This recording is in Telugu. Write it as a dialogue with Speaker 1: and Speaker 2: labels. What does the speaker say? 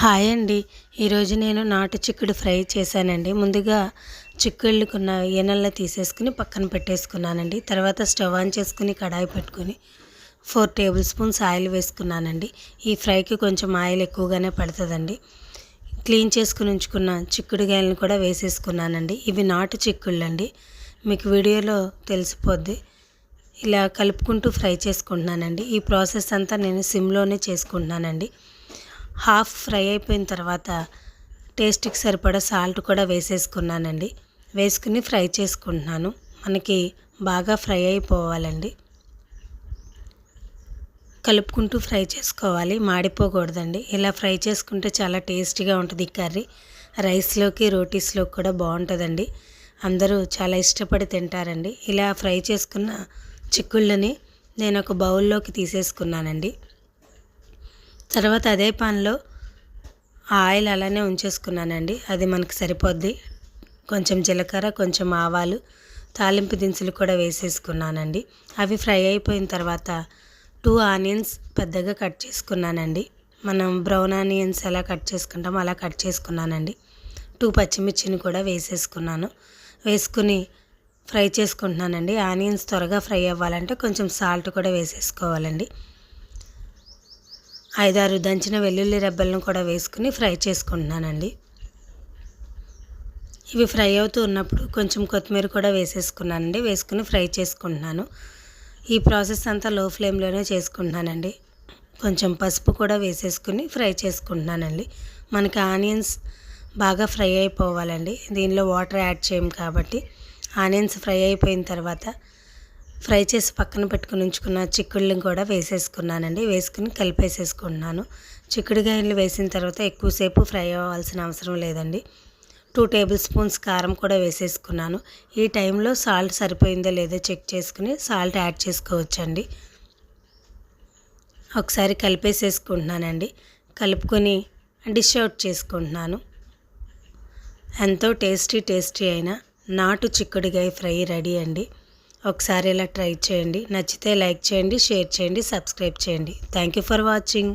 Speaker 1: హాయ్ అండి. ఈరోజు నేను నాటు చిక్కుడు ఫ్రై చేశానండి. ముందుగా చిక్కుళ్ళుకున్న ఈనెల్ని తీసేసుకుని పక్కన పెట్టేసుకున్నానండి. తర్వాత స్టవ్ ఆన్ చేసుకుని కడాయి పెట్టుకుని ఫోర్ టేబుల్ స్పూన్స్ ఆయిల్ వేసుకున్నానండి. ఈ ఫ్రైకి కొంచెం ఆయిల్ ఎక్కువగానే పడుతుందండి. క్లీన్ చేసుకుని ఉంచుకున్న చిక్కుడుగాయలను కూడా వేసేసుకున్నానండి. ఇవి నాటు చిక్కుళ్ళు అండి మీకు వీడియోలో తెలిసిపోద్ది. ఇలా కలుపుకుంటూ ఫ్రై చేసుకుంటున్నానండి. ఈ ప్రాసెస్ అంతా నేను సిమ్లోనే చేసుకుంటున్నానండి. హాఫ్ ఫ్రై అయిపోయిన తర్వాత టేస్ట్కి సరిపడా సాల్ట్ కూడా వేసేసుకున్నానండి. వేసుకుని ఫ్రై చేసుకుంటున్నాను. మనకి బాగా ఫ్రై అయిపోవాలండి. కలుపుకుంటూ ఫ్రై చేసుకోవాలి. మాడిపోకూడదండి. ఇలా ఫ్రై చేసుకుంటే చాలా టేస్టీగా ఉంటుంది ఈ కర్రీ. రైస్లోకి రోటీస్లోకి కూడా బాగుంటుందండి. అందరూ చాలా ఇష్టపడి తింటారండి. ఇలా ఫ్రై చేసుకున్న చిక్కుళ్ళని నేను ఒక బౌల్లోకి తీసేసుకున్నానండి. తర్వాత అదే పాన్లో ఆయిల్ అలానే ఉంచేసుకున్నానండి. అది మనకు సరిపోద్ది. కొంచెం జీలకర్ర కొంచెం ఆవాలు తాలింపు దినుసులు కూడా వేసేసుకున్నానండి. అవి ఫ్రై అయిపోయిన తర్వాత టూ ఆనియన్స్ పెద్దగా కట్ చేసుకున్నానండి. మనం బ్రౌన్ ఆనియన్స్ ఎలా కట్ చేసుకుంటామో అలా కట్ చేసుకున్నానండి. టూ పచ్చిమిర్చిని కూడా వేసేసుకున్నాను. వేసుకుని ఫ్రై చేసుకుంటున్నానండి. ఆనియన్స్ త్వరగా ఫ్రై అవ్వాలంటే కొంచెం సాల్ట్ కూడా వేసేసుకోవాలండి. ఐదారు దంచిన వెల్లుల్లి రెబ్బలను కూడా వేసుకుని ఫ్రై చేసుకుంటున్నానండి. ఇవి ఫ్రై అవుతూ ఉన్నప్పుడు కొంచెం కొత్తిమీర కూడా వేసేసుకున్నానండి. వేసుకుని ఫ్రై చేసుకుంటున్నాను. ఈ ప్రాసెస్ అంతా లో ఫ్లేమ్లోనే చేసుకుంటున్నానండి. కొంచెం పసుపు కూడా వేసేసుకుని ఫ్రై చేసుకుంటున్నానండి. మనకి ఆనియన్స్ బాగా ఫ్రై అయిపోవాలండి. దీనిలో వాటర్ యాడ్ చేయం కాబట్టి ఆనియన్స్ ఫ్రై అయిపోయిన తర్వాత ఫ్రై చేసి పక్కన పెట్టుకుని ఉంచుకున్న చిక్కుళ్ళని కూడా వేసేసుకున్నానండి. వేసుకుని కలిపేసేసుకుంటున్నాను. చిక్కుడుగాయలు వేసిన తర్వాత ఎక్కువసేపు ఫ్రై అవ్వాల్సిన అవసరం లేదండి. టూ టేబుల్ స్పూన్స్ కారం కూడా వేసేసుకున్నాను. ఈ టైంలో సాల్ట్ సరిపోయిందో లేదో చెక్ చేసుకుని సాల్ట్ యాడ్ చేసుకోవచ్చండి. ఒకసారి కలిపేసేసుకుంటున్నానండి. కలుపుకొని డిష్ అవుట్ చేసుకుంటున్నాను. ఎంతో టేస్టీ టేస్టీ అయిన నాటు చిక్కుడుకాయ ఫ్రై రెడీ అండి. ఒకసారి ఇలా ట్రై చేయండి. నచ్చితే లైక్ చేయండి షేర్ చేయండి సబ్స్క్రైబ్ చేయండి. Thank you for watching